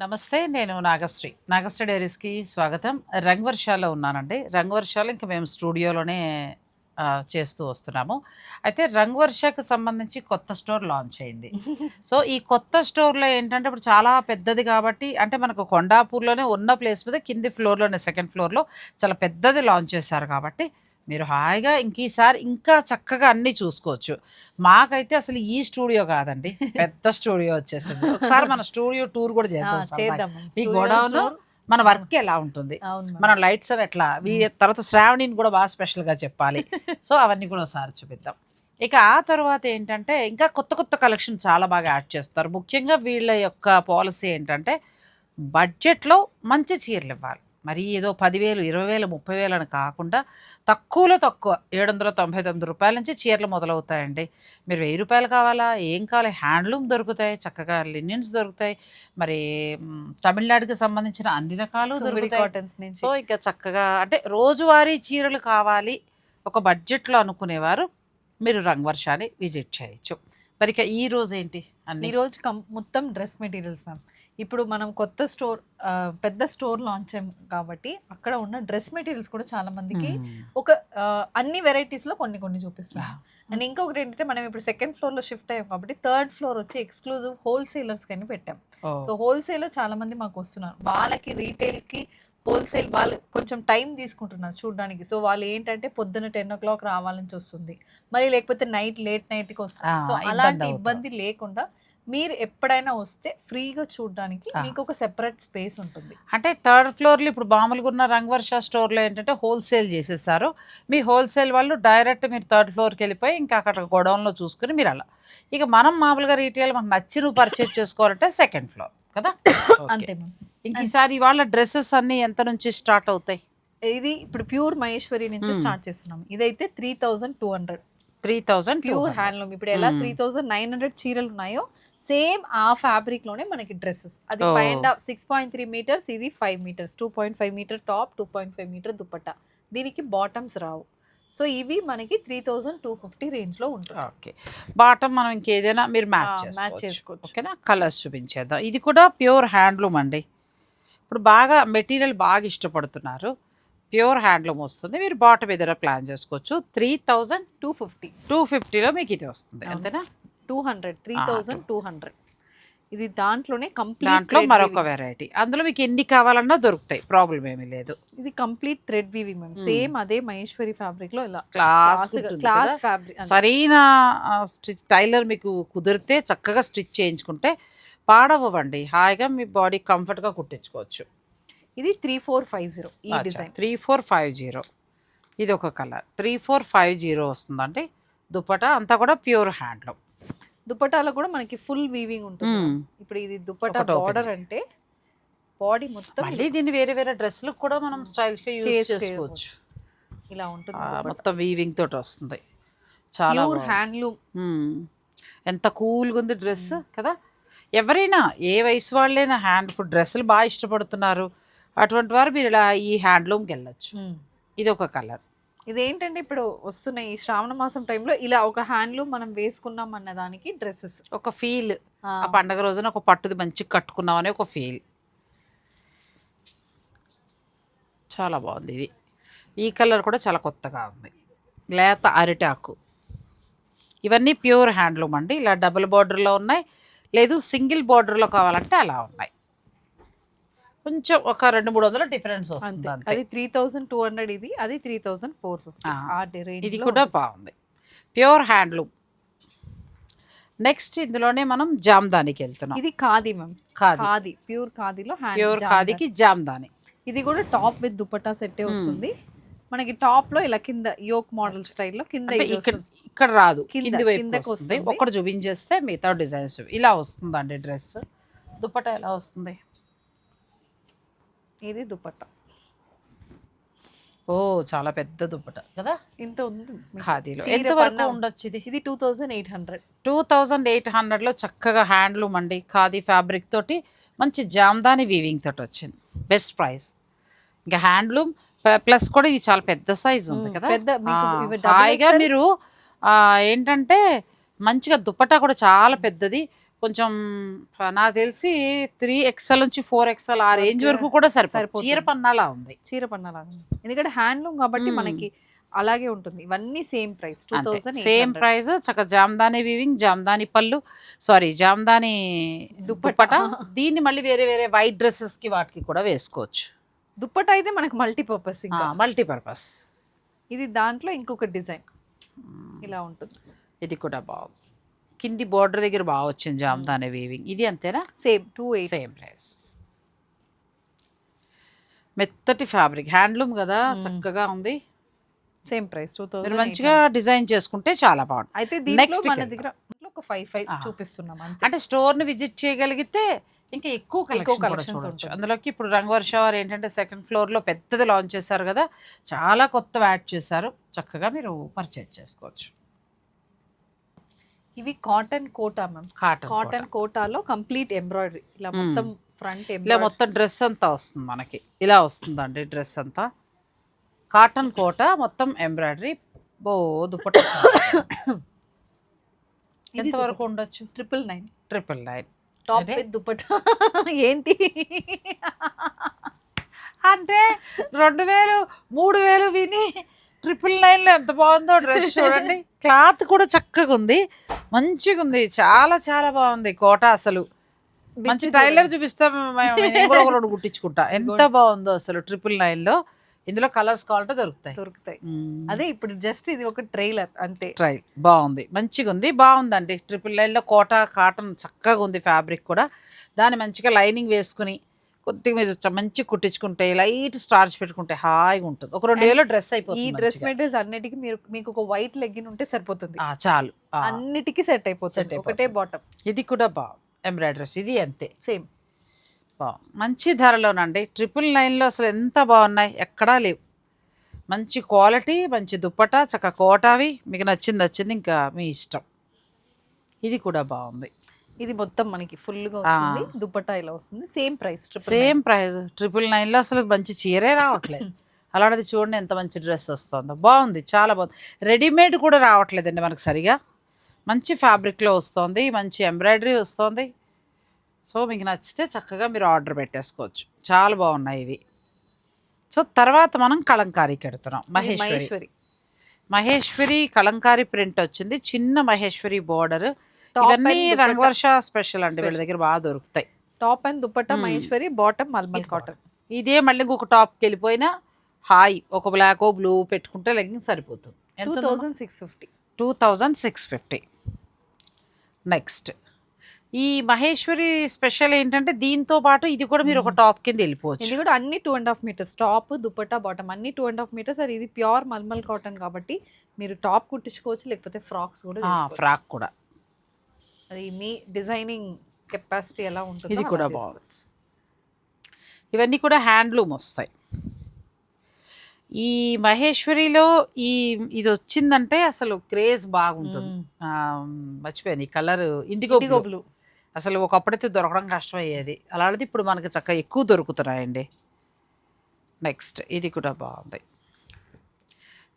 నమస్తే నేను నాగశ్రీ. నాగశ్రీ డైరీస్కి స్వాగతం. రంగవర్షాలో ఉన్నానండి. రంగవర్షాలు ఇంకా మేము స్టూడియోలోనే చేస్తూ వస్తున్నాము. అయితే రంగవర్షకు సంబంధించి కొత్త స్టోర్ లాంచ్ అయింది. సో ఈ కొత్త స్టోర్లో ఏంటంటే ఇప్పుడు చాలా పెద్దది కాబట్టి అంటే మనకు కొండాపూర్లోనే ఉన్న ప్లేస్ మీద కింది ఫ్లోర్లోనే సెకండ్ ఫ్లోర్లో చాలా పెద్దది లాంచ్ చేశారు కాబట్టి మీరు హాయిగా ఇంక ఈసారి ఇంకా చక్కగా అన్నీ చూసుకోవచ్చు. మాకైతే అసలు ఈ స్టూడియో కాదండి. పెద్ద స్టూడియో వచ్చేసింది. ఒకసారి మన స్టూడియో టూర్ కూడా చేద్దాం Studios గోడౌన్ మన వర్క్ ఎలా ఉంటుంది. మన లైట్స్ అని ఎట్లా? వీ తర్వాత శ్రావణిని కూడా బాగా స్పెషల్గా చెప్పాలి. సో అవన్నీ కూడా ఒకసారి చూపిద్దాం. ఇక ఆ తర్వాత ఏంటంటే ఇంకా కొత్త కొత్త కలెక్షన్ చాలా బాగా యాడ్ చేస్తారు. ముఖ్యంగా వీళ్ళ యొక్క పాలసీ ఏంటంటే బడ్జెట్లో మంచి చీరలు ఇవ్వాలి. మరి ఏదో పదివేలు ఇరవై వేలు ముప్పై వేలు అని కాకుండా తక్కువలో తక్కువ ఏడు వందల తొంభై తొమ్మిది రూపాయల నుంచి చీరలు మొదలవుతాయండి. మీరు వెయ్యి రూపాయలు కావాలా? ఏం కావాలి? హ్యాండ్లూమ్ దొరుకుతాయి చక్కగా లినిన్స్ దొరుకుతాయి. మరి తమిళనాడుకి సంబంధించిన అన్ని రకాలు దొరుకుతాయి. సో ఇంకా చక్కగా అంటే రోజువారీ చీరలు కావాలి ఒక బడ్జెట్లో అనుకునేవారు మీరు రంగవర్షాన్ని విజిట్ చేయొచ్చు. మరి ఇక ఈ రోజు ఏంటి అన్ని? ఈ రోజు మొత్తం డ్రెస్ మెటీరియల్స్ మ్యామ్. ఇప్పుడు మనం కొత్త స్టోర్ పెద్ద స్టోర్ లాంచ్ అయ్యాం కాబట్టి అక్కడ ఉన్న డ్రెస్ మెటీరియల్స్ కూడా చాలా మందికి. ఒక అన్ని varieties లో కొన్ని కొన్ని చూపిస్తున్నాం అండ్ ఇంకొకటి ఏంటంటే మనం ఇప్పుడు సెకండ్ ఫ్లోర్లో షిఫ్ట్ అయ్యాం కాబట్టి థర్డ్ ఫ్లోర్ వచ్చి ఎక్స్క్లూజివ్ హోల్సేలర్స్ కని పెట్టాం. సో హోల్సేల్ చాలా మంది మాకు వస్తున్నారు. వాళ్ళకి రీటైల్కి హోల్సేల్ వాళ్ళు కొంచెం టైం తీసుకుంటున్నారు చూడడానికి. సో వాళ్ళు ఏంటంటే పొద్దున టెన్ ఓ క్లాక్ రావాలని వస్తుంది మరి లేకపోతే నైట్ లేట్ నైట్కి వస్తుంది. సో అలాంటి. ఇబ్బంది లేకుండా మీరు ఎప్పుడైనా వస్తే ఫ్రీగా చూడడానికి. మీకు ఒక సెపరేట్ స్పేస్ ఉంటుంది. అంటే థర్డ్ ఫ్లోర్లో ఇప్పుడు మామూలుగా ఉన్న రంగవర్ష స్టోర్లో ఏంటంటే హోల్సేల్ చేసేసారు. మీ హోల్సేల్ వాళ్ళు డైరెక్ట్ మీరు థర్డ్ ఫ్లోర్కి వెళ్ళిపోయి ఇంకా అక్కడ గోడౌన్లో చూసుకుని మీరు అలా. ఇక మనం మామూలుగా రీటైల్ మనకు నచ్చి నువ్వు పర్చేజ్ చేసుకోవాలంటే సెకండ్ ఫ్లోర్ కదా? అంతే ఇంక ఈసారి వాళ్ళ డ్రెస్సెస్ అన్ని ఎంత నుంచి స్టార్ట్ అవుతాయి? ఇది ఇప్పుడు ప్యూర్ మహేశ్వరి నుంచి. స్టార్ట్ చేస్తున్నాం. ఇదైతే three thousand two hundred. Three thousand pure handloom. ఇప్పుడు ఎలా. త్రీ థౌజండ్ నైన్ హండ్రెడ్ చీరలు ఉన్నాయో సేమ్ ఆ ఫ్యాబ్రిక్లోనే మనకి డ్రెస్సెస్. అది. Five and half six point three metres ఇది five metres two point five metre top two point five metre dupatta దీనికి bottoms రావు. So ఇవి మనకి త్రీ థౌజండ్ టూ ఫిఫ్టీ రేంజ్లో ఉంటుంది ఓకే. బాటమ్ మనం ఇంకేదైనా మీరు మ్యాచ్ match చేసుకోవచ్చు. ఓకేనా? కలర్స్ చూపించేద్దాం. ఇది కూడా ప్యూర్ హ్యాండ్లూమ్ అండి. ఇప్పుడు బాగా మెటీరియల్ బాగా ఇష్టపడుతున్నారు. ప్యూర్ హ్యాండ్లూమ్ వస్తుంది. మీరు బాటమ్ ఏదైనా ప్లాన్ చేసుకోవచ్చు. Three thousand two fifty two ఫిఫ్టీలో మీకు ఇది వస్తుంది. అంతేనా? Two hundred three thousand two hundred. ఇది దాంట్లోనే కంప్లీట్ దాంట్లో మరొక వెరైటీ అందులో మీకు ఎన్ని కావాలన్నా దొరుకుతాయి. ప్రాబ్లం ఏమీ లేదు. ఇది complete thread weave ma'am same అదే మహేశ్వరి ఫ్యాబ్రిక్లో ఇలా క్లాస్ క్లాస్ ఫ్యాబ్రిక్ సరైన స్టిచ్ టైలర్ మీకు కుదిరితే చక్కగా స్టిచ్ చేయించుకుంటే పాడవ్వండి. హాయిగా మీ బాడీ కంఫర్ట్గా కుట్టించుకోవచ్చు. ఇది త్రీ ఫోర్ ఫైవ్ జీరో ఈ design. Three four five zero. ఇది ఒక colour. Three four five zero వస్తుందండి. దుపటా అంతా కూడా ప్యూర్ హ్యాండ్లూమ్. దుపట్టాలో కూడా మనకి ఫుల్ వీవింగ్ ఉంటుంది. ఇప్పుడు ఇది open బార్డర్ అంటే బాడీ మొత్తం మళ్ళీ దీన్ని వేరే వేరే డ్రెస్లకు కూడా మనం స్టైల్స్గా యూజ్ చేసుకోవచ్చు. ఇలా ఉంటుంది మొత్తం వీవింగ్ తోటి వస్తుంది. చాలా. హ్యాండ్లూమ్. ఎంత కూల్గా ఉంది డ్రెస్ కదా? ఎవరైనా ఏ వయసు వాళ్ళైనా హ్యాండ్ ఇప్పుడు డ్రెస్సులు బాగా ఇష్టపడుతున్నారు అటువంటి వారు మీరు ఇలా ఈ హ్యాండ్లూమ్కి వెళ్ళొచ్చు. ఇది ఒక కలర్ ఇదేంటంటే ఇప్పుడు వస్తున్న ఈ శ్రావణ మాసం టైంలో ఇలా ఒక హ్యాండ్లూమ్ మనం వేసుకున్నాం అన్న దానికి డ్రెస్సెస్ ఒక ఫీల్ ఆ. పండగ రోజున ఒక పట్టుది మంచిగా కట్టుకున్నాం అనే ఒక ఫీల్ చాలా బాగుంది ఇది. ఈ కలర్ కూడా చాలా కొత్తగా ఉంది. లేత అరిటాకు. ఇవన్నీ ప్యూర్ హ్యాండ్లూమ్ అండి. ఇలా డబుల్ బార్డర్లో ఉన్నాయి. లేదు సింగిల్ బార్డర్లో కావాలంటే అలా ఉన్నాయి. కొంచెం ఒక రెండు మూడు వందల డిఫరెన్స్ వస్తుంది అంతే. అది త్రీ థౌసండ్ టూ హండ్రెడ్ ఇది అది త్రీ థౌసండ్ ఫోర్ ఫిఫ్టీ. ఇది కూడా. బాగుంది. Pure handloom. నెక్స్ట్ ఇందులోనే మనం జామ్దానికి వెళ్తున్నాం. ఇది ఖాదీ మ్యామ్. ఖాదీ. ప్యూర్ ఖాదీలో ప్యూర్ ఖాదీకి జామ్దాని. ఇది కూడా టాప్ విత్ దుపట్టా సెట్టే వస్తుంది. మనకి టాప్లో ఇలా కింద యోక్ మోడల్ స్టైల్లో కింద ఇక్కడ రాదు కింద- వైపు వస్తుంది. ఒకటి చూపించేస్తే మిగతా డిజైన్స్ ఇలా వస్తుందండి డ్రెస్ దుపట్టా ఎలా వస్తుంది? ఇది దుపట్టా ఓ చాలా పెద్ద దుపట్టా కదా? ఇంత ఉంది. ఖాదీలో. ఎంత వరకు ఉండొచ్చు ఇది? ఇది two thousand eight hundred two thousand eight హండ్రెడ్లో చక్కగా హ్యాండ్లూమ్ అండి ఖాదీ ఫ్యాబ్రిక్ తోటి మంచి జామ్దాని వీవింగ్ తోటి వచ్చింది. బెస్ట్ ప్రైస్ ఇంకా హ్యాండ్లూమ్ ప్లస్ కూడా ఇది చాలా పెద్ద సైజ్ ఉంది. కదా? పెద్ద హాయిగా? మీరు ఏంటంటే మంచిగా దుపట్టా కూడా చాలా పెద్దది. కొంచెం నాకు తెలిసి త్రీ ఎక్స్ఎల్ నుంచి ఫోర్ ఎక్స్ఎల్ ఆ రేంజ్. వరకు కూడా సరిపోతుంది. చీర పన్నాలా ఉంది. చీర పన్నలాగా ఎందుకంటే హ్యాండ్లూమ్ కాబట్టి మ్మ్. మనకి అలాగే ఉంటుంది. ఇవన్నీ same price two thousand same price చక్కగా జామ్దాని వీవింగ్ జామ్దాని పళ్ళు సారీ జామ్దాని దుప్పట. దుప్పట. దీన్ని మళ్ళీ వేరే వేరే వైట్ డ్రెస్సెస్కి వాటికి కూడా వేసుకోవచ్చు. దుప్పట అయితే మనకి మల్టీపర్పస్ ఇంకా. మల్టీపర్పస్ ఇది దాంట్లో ఇంకొక డిజైన్. ఇలా ఉంటుంది. ఇది కూడా బాగుంది. కింది బోర్డర్ దగ్గర బాగా వచ్చింది జామ్దాని వీవింగ్ ఇది అంతేనా? Same two eight same price మెత్తటి ఫ్యాబ్రిక్ హ్యాండ్లూమ్ కదా మ్మ్. చక్కగా ఉంది. సేమ్ ప్రైస్ టూ థౌసండ్ మంచిగా డిజైన్ చేసుకుంటే చాలా బాగుంటుంది. అయితే Next మన దగ్గర ఒక ఫైవ్ ఫైవ్. చూపిస్తున్నాం అంటే స్టోర్ని విజిట్ చేయగలిగితే ఇంకా ఎక్కువ కలెక్షన్ చూడొచ్చు. అందులోకి ఇప్పుడు రంగవర్ష వారు ఏంటంటే సెకండ్ ఫ్లోర్లో పెద్దది లాంచ్ చేశారు కదా చాలా కొత్త యాడ్ చేశారు. చక్కగా మీరు పర్చేజ్ చేసుకోవచ్చు. ఇవి cotton Kota ma'am. Cotton cotton కోటాలో కంప్లీట్ ఎంబ్రాయిడరీ. ఇలా. మొత్తం ఫ్రంట్ ఇలా మొత్తం డ్రెస్ అంతా వస్తుంది మనకి. ఇలా వస్తుందండి డ్రెస్ అంతా. కాటన్ కోట మొత్తం ఎంబ్రాయిడరీ. బో దుప్పట. ఎంత వరకు ఉండొచ్చు? Triple nine. Triple nine. Top dupatta ఏంటి? అంటే రెండు వేలు మూడు వేలు విని ట్రిపుల్ నైన్లో ఎంత బాగుందో డ్రెస్ చూడండి. క్లాత్ కూడా చక్కగా ఉంది. మంచిగా ఉంది చాలా చాలా బాగుంది కోట అసలు. మంచి టైలర్. చూపిస్తాం. రెండు కుట్టించుకుంటా. ఎంత బాగుందో అసలు ట్రిపుల్ నైన్లో. ఇందులో కలర్స్ కావాలంటే దొరుకుతాయి. దొరుకుతాయి. అదే ఇప్పుడు జస్ట్ ఇది ఒక ట్రైలర్ అంతే. ట్రై బాగుంది. మంచిగా ఉంది బాగుందండి. ట్రిపుల్ లైన్లో కోట కాటన్ చక్కగా ఉంది ఫ్యాబ్రిక్ కూడా. దాన్ని మంచిగా లైనింగ్ వేసుకుని కొద్దిగా మీరు చ- మంచిగా కుట్టించుకుంటే లైట్ స్టార్చ్ పెట్టుకుంటే హాయిగా ఉంటుంది. ఒక రెండు వేలు డ్రెస్ ఈ అయిపోతుంది డ్రెస్ మంచిగా. మెటీరియల్స్ అన్నిటికీ మీరు మీకు ఒక వైట్ లెగ్గిన్ ఉంటే సరిపోతుంది. చాలు. అన్నిటికీ సెట్ అయిపోతుంది. ఒకటే బాటమ్. ఇది కూడా బాగుంది ఎంబ్రాయిడరీస్ ఇది అంతే. సేమ్. బాగుంది మంచి ధరలోనండి. ట్రిపుల్ నైన్లో అసలు ఎంత బాగున్నాయి? ఎక్కడా లేవు. మంచి క్వాలిటీ మంచి దుప్పట చక్క కోటావి. మీకు నచ్చింది నచ్చింది ఇంకా మీ ఇష్టం. ఇది కూడా బాగుంది. ఇది మొత్తం మనకి ఫుల్గా. వస్తుంది. దుపట్టా ఇలా వస్తుంది. Same price same price. Triple నైన్లో అసలు మంచి చీరే రావట్లేదు. అలాంటిది చూడండి ఎంత మంచి డ్రెస్ వస్తుందో. బాగుంది చాలా బాగుంది. రెడీమేడ్ కూడా రావట్లేదండి మనకు సరిగా. మంచి ఫ్యాబ్రిక్లో వస్తుంది మంచి ఎంబ్రాయిడరీ వస్తుంది. సో మీకు నచ్చితే చక్కగా మీరు ఆర్డర్ పెట్టేసుకోవచ్చు. చాలా బాగున్నాయి ఇవి. సో తర్వాత మనం కలంకారీకి ఎడుతున్నాం మహేశ్వరి. మహేశ్వరి. కలంకారీ ప్రింట్ వచ్చింది. చిన్న మహేశ్వరి బోర్డర్ ఇవన్నీ. రంగవర్ష స్పెషల్ అండి వీళ్ళ దగ్గర బాగా దొరుకుతాయి. టాప్ అండ్ దుపట్టా మ్మ్. మహేశ్వరి బాటమ్ మల్మల్ ఇది కాటన్ ఇదే మళ్ళీ ఇంకొక టాప్కి వెళ్ళిపోయినా హాయ్ ఒక బ్లాక్ బ్లూ పెట్టుకుంటే లెగ్గింగ్ సరిపోతుంది. Two thousand six fifty two thousand six fifty next ఈ మహేశ్వరి స్పెషల్ ఏంటంటే దీంతో పాటు ఇది కూడా మీరు ఒక టాప్ కింద ఇది వెళ్ళిపోవచ్చు కూడా అన్ని two and half metres top dupatta bottom అన్ని టూ అండ్ హాఫ్ మీటర్స్ అది ఇది ప్యూర్ మల్మల్ కాటన్ కాబట్టి మీరు టాప్ కుట్టించుకోవచ్చు లేకపోతే ఫ్రాక్స్ కూడా. ఫ్రాక్ కూడా. అది మీ డిజైనింగ్ కెపాసిటీ ఎలా ఉంటుంది ఇది కూడా బాగుంది. ఇవన్నీ కూడా హ్యాండ్లూమ్ వస్తాయి. ఈ మహేశ్వరిలో ఈ ఇది వచ్చిందంటే అసలు క్రేజ్ బాగుంటుంది. ఆ, మర్చిపోయాను ఈ కలర్ ఇండిగో బ్లూ. అసలు ఒకప్పుడైతే దొరకడం కష్టమయ్యేది. అలాంటిది ఇప్పుడు మనకి చక్కగా ఎక్కువ దొరుకుతున్నాయండి. నెక్స్ట్ ఇది కూడా బాగుంది.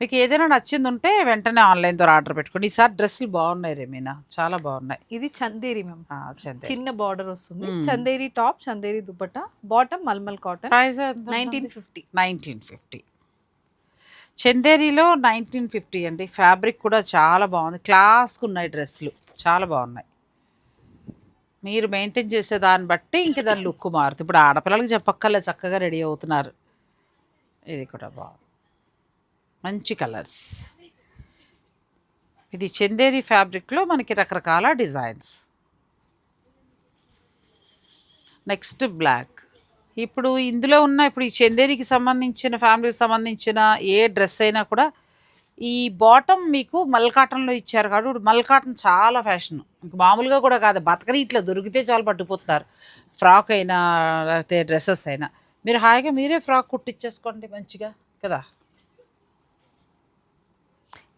మీకు ఏదైనా నచ్చింది ఉంటే వెంటనే ఆన్లైన్ ద్వారా ఆర్డర్ పెట్టుకోండి. ఈసారి డ్రెస్సులు బాగున్నాయి రేమీనా చాలా బాగున్నాయి. ఇది చందేరి మ్యామ్. చిన్న బార్డర్ వస్తుంది. Chanderi top Chanderi dupatta bottom mulmul cotton. Price nineteen fifty. Nineteen fifty. చందేరిలో nineteen fifty అండి. ఫ్యాబ్రిక్ కూడా చాలా బాగుంది. క్లాస్గా ఉన్నాయి డ్రెస్సులు. చాలా బాగున్నాయి. మీరు మెయింటైన్ చేసే దాన్ని బట్టి ఇంక దాని లుక్ మారుతుంది. ఇప్పుడు ఆడపిల్లలకి చెప్పక్కర్లే చక్కగా రెడీ అవుతున్నారు. ఇది కూడా బాగుంది. మంచి కలర్స్. ఇది చందేరి ఫ్యాబ్రిక్లో మనకి రకరకాల డిజైన్స్. నెక్స్ట్ బ్లాక్ ఇప్పుడు ఇందులో ఉన్న ఇప్పుడు ఈ చందేరికి సంబంధించిన ఫ్యామిలీకి సంబంధించిన ఏ డ్రెస్ అయినా కూడా ఈ బాటమ్ మీకు మల్ కాటన్లో ఇచ్చారు కాబట్టి ఇప్పుడు మల్ కాటన్ చాలా ఫ్యాషన్ ఇంక మామూలుగా కూడా కాదు బతకని ఇట్లా దొరికితే చాలా పట్టుకుపోతున్నారు ఫ్రాక్ అయినా లేకపోతే డ్రెస్సెస్ అయినా. మీరు హాయిగా మీరే ఫ్రాక్ కుట్టించేసుకోండి మంచిగా కదా?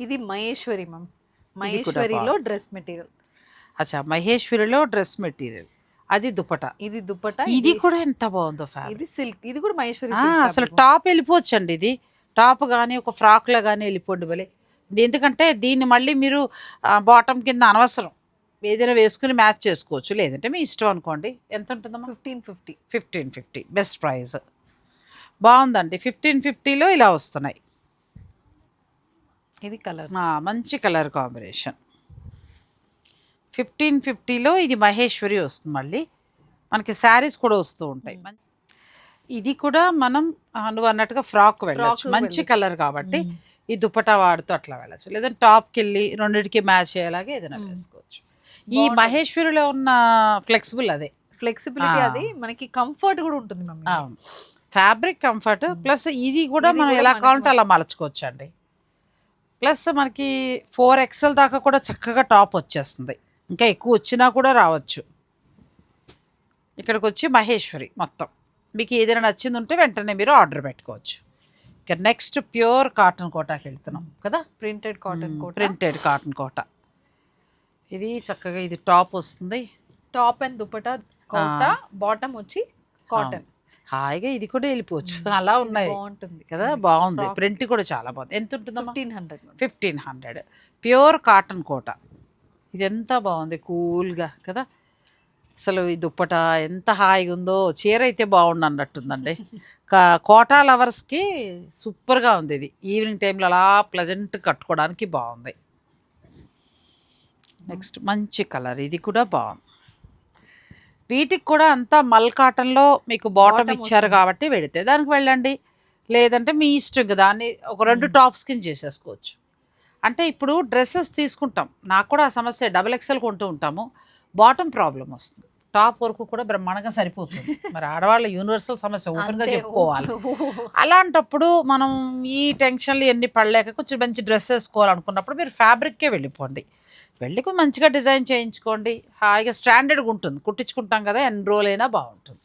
ఇది మహేశ్వరి మ్యామ్ మహేశ్వరిలో డ్రెస్ మెటీరియల్ అచ్చా మహేశ్వరిలో డ్రెస్ మెటీరియల్ అది దుపట. ఇది దుపట్టా ఇది కూడా ఎంత బాగుందో ఇది సిల్క్ ఇది కూడా మహేశ్వరి అసలు. టాప్ వెళ్ళిపోవచ్చండి ఇది. టాప్ కానీ ఒక ఫ్రాక్లో కానీ వెళ్ళిపోండి భలే. ఎందుకంటే దీన్ని మళ్ళీ మీరు బాటమ్ కింద అనవసరం. ఏదైనా వేసుకుని మ్యాచ్ చేసుకోవచ్చు. లేదంటే మీ ఇష్టం అనుకోండి. ఎంత ఉంటుందమ్మా? Fifteen fifty fifteen fifty best price బాగుందండి. ఫిఫ్టీన్ ఫిఫ్టీలో ఇలా వస్తున్నాయి. ఇది కలర్ మంచి కలర్ కాంబినేషన్. ఫిఫ్టీన్ ఫిఫ్టీలో ఇది మహేశ్వరి వస్తుంది మళ్ళీ. మనకి శారీస్ కూడా వస్తూ ఉంటాయి. ఇది కూడా మనం నువ్వు అన్నట్టుగా ఫ్రాక్ వెళ్ళచ్చు. మంచి. కలర్ కాబట్టి ఈ దుపట్టా వాడుతూ అట్లా వెళ్ళచ్చు. లేదంటే టాప్కి వెళ్ళి రెండింటికి మ్యాచ్ అయ్యేలాగే ఏదైనా. వేసుకోవచ్చు. ఈ మహేశ్వరిలో ఉన్న ఫ్లెక్సిబుల్ అదే. ఫ్లెక్సిబిలిటీ. అది. మనకి కంఫర్ట్ కూడా ఉంటుంది ఫ్యాబ్రిక్ కంఫర్ట్. ప్లస్ ఇది కూడా మనం ఎలా కావాలంటే అలా మలచుకోవచ్చు అండి ప్లస్ మనకి ఫోర్ ఎక్స్ఎల్ దాకా కూడా చక్కగా టాప్ వచ్చేస్తుంది. ఇంకా ఎక్కువ వచ్చినా కూడా రావచ్చు. ఇక్కడికి వచ్చి మహేశ్వరి మొత్తం. మీకు ఏదైనా నచ్చింది ఉంటే వెంటనే మీరు ఆర్డర్ పెట్టుకోవచ్చు. ఇక నెక్స్ట్ ప్యూర్ కాటన్ కోటాకి వెళ్తున్నాం కదా? Printed cotton Kota. Printed cotton Kota. ఇది చక్కగా ఇది టాప్ వస్తుంది. Top and dupatta Kota bottom వచ్చి కాటన్. హాయిగా ఇది కూడా వెళ్ళిపోవచ్చు. అలా ఉన్నాయి. బాగుంటుంది. కదా? బాగుంది. ప్రింట్ కూడా చాలా బాగుంది. ఎంత ఉంటుందమ్మా? Fifteen hundred fifteen hundred. Pure cotton Kota. ఇది ఎంత బాగుంది. కూల్గా కదా? అసలు ఈ దుప్పట ఎంత హాయిగా ఉందో. చీర అయితే బాగుండు అన్నట్టుందండి. కా- కోటా లవర్స్కి సూపర్గా ఉంది ఇది. ఈవినింగ్ టైంలో అలా ప్లెజెంట్ కట్టుకోవడానికి బాగుంది. నెక్స్ట్ మంచి కలర్. ఇది కూడా బాగుంది. వీటికి కూడా అంతా మల్ కాటన్లో మీకు బాటమ్ ఇచ్చారు. కాబట్టి వెడితే దానికి వెళ్ళండి. లేదంటే మీ ఇష్టం ఇంకా దాన్ని ఒక రెండు టాప్స్ కింద చేసేసుకోవచ్చు. అంటే ఇప్పుడు డ్రెస్సెస్ తీసుకుంటాం. నాకు కూడా ఆ సమస్య డబుల్ ఎక్సెల్ కొంటూ ఉంటాము. బాటమ్ ప్రాబ్లం వస్తుంది. టాప్ వరకు కూడా బ్రహ్మాండంగా సరిపోతుంది. మరి ఆడవాళ్ళ యూనివర్సల్ సమస్య ఓపెన్గా చెప్పుకోవాలి. అలాంటప్పుడు మనం ఈ టెన్షన్లు ఎన్ని పడలేక కొంచెం మంచి డ్రెస్ వేసుకోవాలనుకున్నప్పుడు మీరు ఫ్యాబ్రిక్కే వెళ్ళిపోండి. వెళ్ళి కొంచెం మంచిగా డిజైన్ చేయించుకోండి. హాయిగా స్టాండర్డ్గా ఉంటుంది. కుట్టించుకుంటాం కదా ఎన్ని రోజులైనా బాగుంటుంది.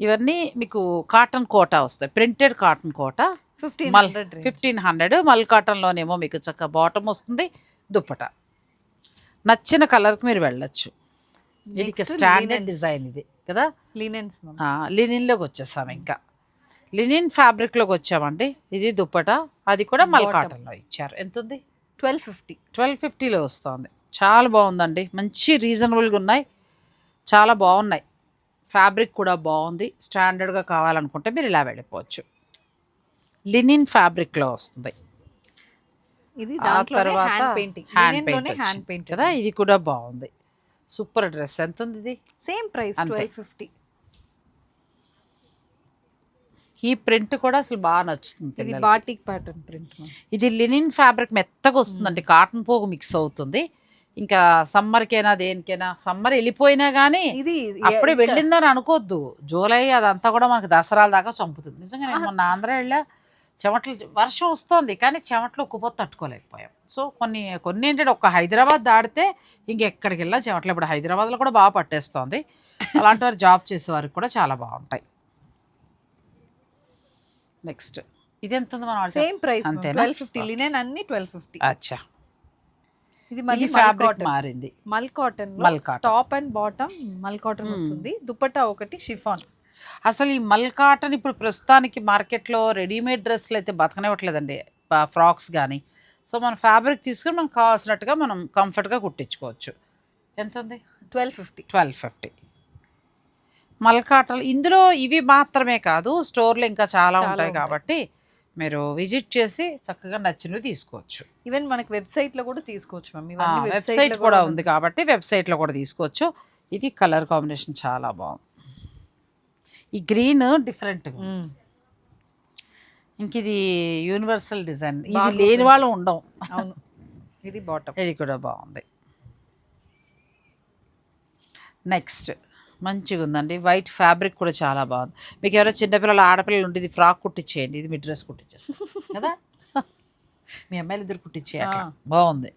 ఇవన్నీ మీకు కాటన్ కోటా వస్తాయి. Printed cotton Kota. Fifteen mul hundred fifteen hundred. Mul కాటన్లోనేమో మీకు చక్క బాటమ్ వస్తుంది దుప్పట. నచ్చిన కలర్కి మీరు వెళ్ళొచ్చు. ఇది స్టాండర్డ్ డిజైన్ ఇది కదా? లినెన్స్ లినిన్లోకి వచ్చేసాం ఇంకా. లినిన్ ఫ్యాబ్రిక్లోకి వచ్చామండి. ఇది దుప్పట. అది కూడా మల్. కాటన్లో ఇచ్చారు. ఎంత ఉంది ట్వెల్వ్ ఫిఫ్టీ. ట్వెల్వ్ ఫిఫ్టీలో వస్తుంది. చాలా బాగుందండి. మంచి రీజనబుల్గా ఉన్నాయి. చాలా బాగున్నాయి. ఫ్యాబ్రిక్ కూడా బాగుంది. స్టాండర్డ్గా కావాలనుకుంటే మీరు ఇలా వెళ్ళిపోవచ్చు. లినిన్ ఫ్యాబ్రిక్లో వస్తుంది. ఇది తర్వాత హ్యాండ్ పెయింటింగ్ కదా? ఇది కూడా బాగుంది. సూపర్ డ్రెస్ ఎంత ఉంది ఇది సేమ్ ప్రైస్. ట్వెల్వ్ ఫిఫ్టీ ఈ ప్రింట్ కూడా అసలు బాగా నచ్చుతుంది ఇది. బాటిక్ ప్యాటర్న్ ప్రింట్ ఇది లినిన్ ఫ్యాబ్రిక్ మెత్తగా వస్తుందండి. కాటన్ పోగు మిక్స్ అవుతుంది. ఇంకా సమ్మర్కైనా దేనికైనా సమ్మర్ వెళ్ళిపోయినా కానీ ఇది అప్పుడే వెళ్ళిందని అనుకోవద్దు జూలై అదంతా కూడా మనకి దసరాల దాకా చంపుతుంది. నిజంగా నేను మొన్న ఆంధ్ర వెళ్ళా చెమటలు వర్షం వస్తుంది కానీ చెమటలు ఉక్కుపోతే తట్టుకోలేకపోయాం. సో కొన్ని కొన్ని ఏంటంటే ఒక హైదరాబాద్ దాడితే ఇంకెక్కడికి వెళ్ళా చెమటలు ఇప్పుడు హైదరాబాద్లో కూడా బాగా పట్టేస్తోంది. అలాంటి వారు జాబ్ చేసే వారికి కూడా చాలా బాగుంటాయి. నెక్స్ట్. ఇది ఎంత ఉంది మనం సేమ్ ప్రైస్ అంతేనా? ట్వెల్వ్ ఫిఫ్టీ లినెన్ అన్ని ట్వెల్వ్ ఫిఫ్టీ. అచ్చా. ఇది మళ్ళీ ఫ్యాబ్రిక్ మారింది. Mul cotton mul cotton. Top and bottom mul cotton. వస్తుంది. దుపట్టా ఒకటి షిఫాన్. అసలు ఈ మల్ కాటన్ ఇప్పుడు ప్రస్తుతానికి మార్కెట్లో రెడీమేడ్ డ్రెస్సులు అయితే బతకనివ్వట్లేదండి. ఫ్రాక్స్ కానీ సో మన ఫ్యాబ్రిక్ తీసుకుని మనకు కావాల్సినట్టుగా మనం కంఫర్ట్గా కుట్టించుకోవచ్చు. ఎంత ఉంది twelve fifty. Twelve fifty. Mul cotton ఇందులో ఇవి మాత్రమే కాదు స్టోర్లో ఇంకా చాలా ఉంటాయి. కాబట్టి మీరు విజిట్ చేసి చక్కగా నచ్చినవి తీసుకోవచ్చు. ఈవెన్ మనకి వెబ్సైట్లో కూడా తీసుకోవచ్చు మ్యామ్ వెబ్సైట్ కూడా ఉంది కాబట్టి వెబ్సైట్లో కూడా తీసుకోవచ్చు. ఇది కలర్ కాంబినేషన్ చాలా బాగుంది. ఈ గ్రీన్ డిఫరెంట్. ఇంక ఇది యూనివర్సల్ డిజైన్. ఇది లేని వాళ్ళు ఉండవు. అవును. ఇది బాటమ్. ఇది కూడా బాగుంది. నెక్స్ట్ మంచిగా ఉందండి వైట్ ఫ్యాబ్రిక్ కూడా చాలా బాగుంది. మీకు ఎవరో చిన్నపిల్లలు ఆడపిల్లలు ఉంటే ఇది ఫ్రాక్ కుట్టించేయండి ఇది మీ డ్రెస్ కుట్టించేస్తాను కదా? మీ అమ్మాయిలు ఇద్దరు కుట్టించే అట్లా. ఆ. బాగుంది.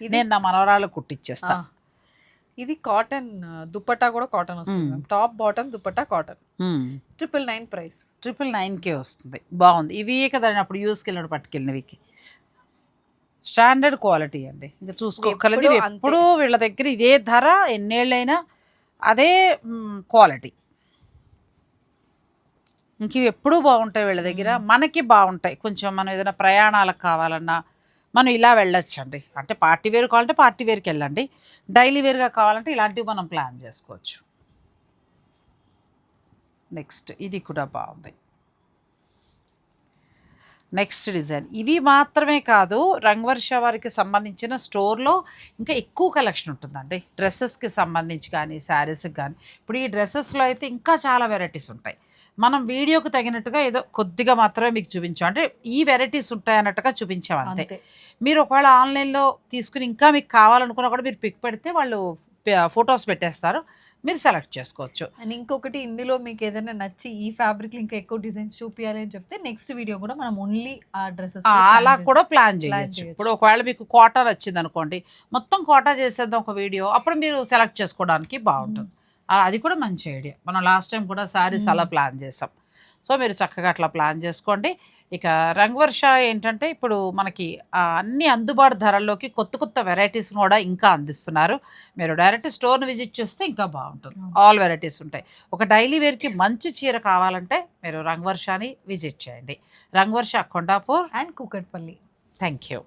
ఇది నేను నా మనవరాలు కుట్టించేస్తా. ఇది కాటన్ దుపట్టా కూడా కాటన్ వస్తుంది. Top bottom dupatta cotton triple nine price triple నైన్కే వస్తుంది. బాగుంది. ఇవి కదా నేను అప్పుడు యూస్కి వెళ్ళినప్పుడు పట్టుకెళ్ళినవికి స్టాండర్డ్ క్వాలిటీ అండి. ఇంకా చూసుకోగలది. ఎప్పుడూ వీళ్ళ దగ్గర ఇదే ధర. ఎన్నేళ్ళైనా అదే క్వాలిటీ ఇంక ఎప్పుడూ బాగుంటాయి వీళ్ళ దగ్గర. మనకి బాగుంటాయి. కొంచెం మనం ఏదైనా ప్రయాణాలకు కావాలన్నా మనం ఇలా వెళ్ళొచ్చండి. అంటే పార్టీ వేర్ కావాలంటే పార్టీ వేర్కి వెళ్ళండి. డైలీ వేర్గా కావాలంటే ఇలాంటివి మనం ప్లాన్ చేసుకోవచ్చు. నెక్స్ట్ ఇది కూడా బాగుంది. Next design. ఇవి మాత్రమే కాదు రంగవర్ష వారికి సంబంధించిన స్టోర్లో ఇంకా ఎక్కువ కలెక్షన్ ఉంటుందండి. డ్రెస్సెస్కి సంబంధించి కానీ శారీస్కి కానీ. ఇప్పుడు ఈ డ్రెస్సెస్లో అయితే ఇంకా చాలా వెరైటీస్ ఉంటాయి. మనం వీడియోకి తగినట్టుగా ఏదో కొద్దిగా మాత్రమే మీకు చూపించాం. అంటే ఈ వెరైటీస్ ఉంటాయి అన్నట్టుగా చూపించాం అంతే. మీరు ఒకవేళ ఆన్లైన్లో తీసుకుని ఇంకా మీకు కావాలనుకున్నా కూడా మీరు పిక్ పెడితే వాళ్ళు ఫొటోస్ పెట్టేస్తారు. మీరు సెలెక్ట్ చేసుకోవచ్చు. అండ్ ఇంకొకటి ఇందులో మీకు ఏదైనా నచ్చి ఈ ఫ్యాబ్రిక్ ఇంకా ఎక్కువ డిజైన్స్ చూపించాలి అని చెప్తే నెక్స్ట్ వీడియో కూడా మనం ఓన్లీ ఆ డ్రెస్సెస్ అలా కూడా ప్లాన్ చేయొచ్చు. ఇప్పుడు ఒకవేళ మీకు కోటా వచ్చింది అనుకోండి మొత్తం కోటా చేసేద్దాం ఒక వీడియో అప్పుడు మీరు సెలెక్ట్ చేసుకోవడానికి బాగుంటుంది. అది కూడా మంచి ఐడియా. మనం లాస్ట్ టైం కూడా సారీస్ అలా ప్లాన్ చేసాం. సో మీరు చక్కగా అట్లా ప్లాన్ చేసుకోండి. ఇక రంగవర్ష ఏంటంటే ఇప్పుడు మనకి అన్ని అందుబాటు ధరల్లోకి కొత్త కొత్త వెరైటీస్ కూడా ఇంకా అందిస్తున్నారు. మీరు డైరెక్ట్ స్టోర్ని విజిట్ చేస్తే ఇంకా బాగుంటుంది. ఆల్ వెరైటీస్ ఉంటాయి. ఒక డైలీ వేర్కి మంచి చీర కావాలంటే మీరు రంగవర్షాని విజిట్ చేయండి. Rangavarsha Kondapur and Kukatpally. Thank you